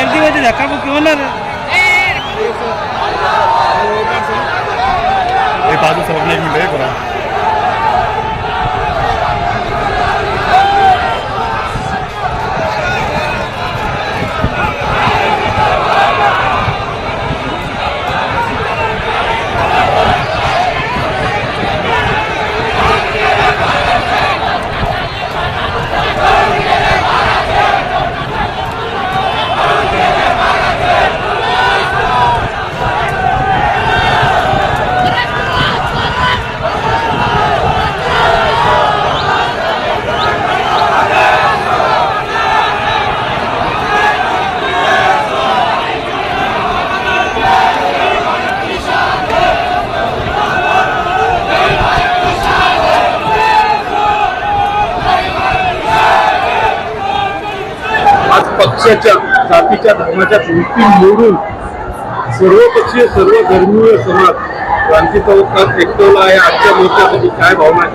गर्दीमध्ये धक्काबुक्की होणार. पक्षाच्या जातीच्या धर्माच्या वृत्ती मोडून सर्वपक्षीय सर्व धर्मीय समाज क्रांती चौकात एकटवला आहे. आजच्या मोर्चासाठी काय भावना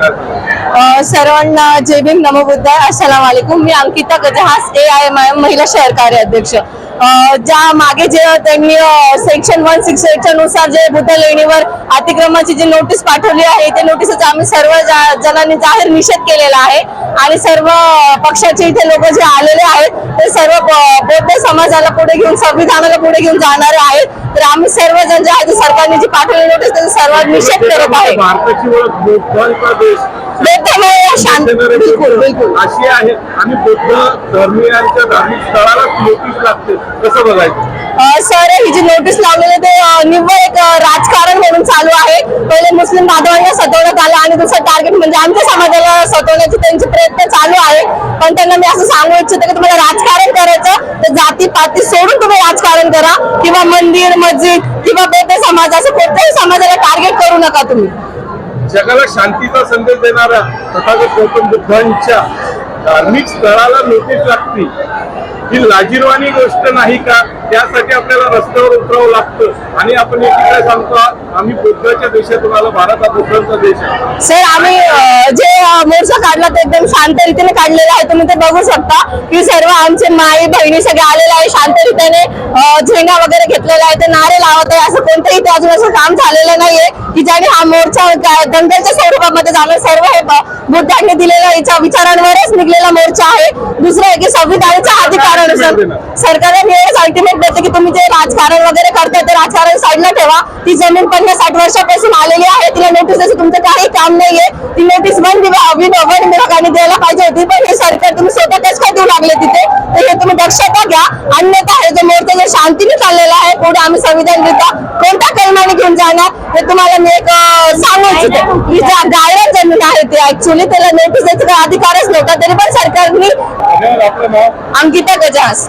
काय सर्वांना जय भीम नमो बुद्ध अस्सलाम वालेकुम. मी Ankita Gajhas A I M I M महिला शहर कार्याध्यक्ष. अ, ज्या मागे जे त्यांनी सेक्शन वन सिक्सनुसार जे बुद्ध लेणीवर अतिक्रमणाची जी नोटीस पाठवली आहे ते नोटीसचा आम्ही सर्व जणांनी जाहीर निषेध केलेला आहे. आणि सर्व पक्षाचे इथे लोक जे आलेले आहेत ते सर्व बौद्ध समाजाला पुढे घेऊन संविधानाला पुढे घेऊन जाणारे आहेत. तर आम्ही सर्वजण जे आहे सरकारने जी पाठवलेली नोटीस त्याचा सर्वात निषेध करत आहे. शांत. बिलकुल बिलकुल. अशी आहे. आणि बौद्ध धर्मीयांच्या धार्मिक स्थळाला नोटीस लागते. कसं बघायचं? सर ही जी नोटीस लावलेली ते निव्वळ एक राजकारण म्हणून चालू आहे. पहिले मुस्लिम बांधवांना सतवण्यात आलं आणि दुसरं टार्गेट म्हणजे आमच्या समाजाला सतवण्याचे त्यांचे प्रयत्न चालू आहे. पण त्यांना मी असं सांगू इच्छिते की तुम्हाला राजकारण करायचं तर जाती पाती सोडून तुम्ही राजकारण करा. किंवा मंदिर मस्जिद किंवा बौद्ध समाज असं कोणत्याही समाजाला टार्गेट करू नका तुम्ही. जगाला शांतीचा संदेश देणाऱ्या तथागत गौतम बुद्धांच्या धार्मिक स्थळाला नोटीस लागते. ही लाजीरवाणी गोष्ट नाही का? त्यासाठी आपल्याला रस्त्यावर उतरावं लागतं. आणि आपण एकीकडे सांगतो आम्ही बुद्धाच्या देशातून आलो भारत हा बुद्धांचा देश आहे. सर आम्ही जे मोर्चा काढला ते एकदम शांत रीतीने काढलेला आहे. तुम्ही ते बघू शकता की सर्व आमचे माई बहिणी सगळे आलेले आहे शांत रीतीने झेंडा वगैरे घेतलेला आहे ते नारे लावत आहे. असं कोणतंही ते अजून असं काम झालेलं नाहीये की ज्याने हा मोर्चा दंगलच्या स्वरूपामध्ये झालं सर्व हे बुद्धांनी दिलेल्या विचारांवरच निघलेला मोर्चा आहे. दुसरं आहे की संविधानाच्या अधिकारानुसार सरकारने एवढंच अल्टिमेट देते की तुम्ही जे राजकारण वगैरे करताय ते राजकारण साईडला ठेवा. ती जमीन पन्नास साठ वर्षापासून आलेली आहे. तिला नोटीस द्यायचं तुमचं काही काम नाहीये. ती नोटीस विभाग- वन विभागाने द्यायला पाहिजे होती. पण हे सरकार तुम्ही स्वतः कसं काय देऊ लागले तिथे? तर हे तुम्ही दक्षता घ्या. अन्यथा हे जो मोर्चा जो शांतीने चाललेला आहे पुढे आम्ही संविधान देता कोणत्या कैमाने घेऊन जाणार हे तुम्हाला मी एक सांगू इच्छिते की ज्या गायला जमीन आहे ते ऍक्च्युली त्याला नोटीस द्यायचा अधिकारच नव्हता. तरी पण सरकारने अंकिता गजास.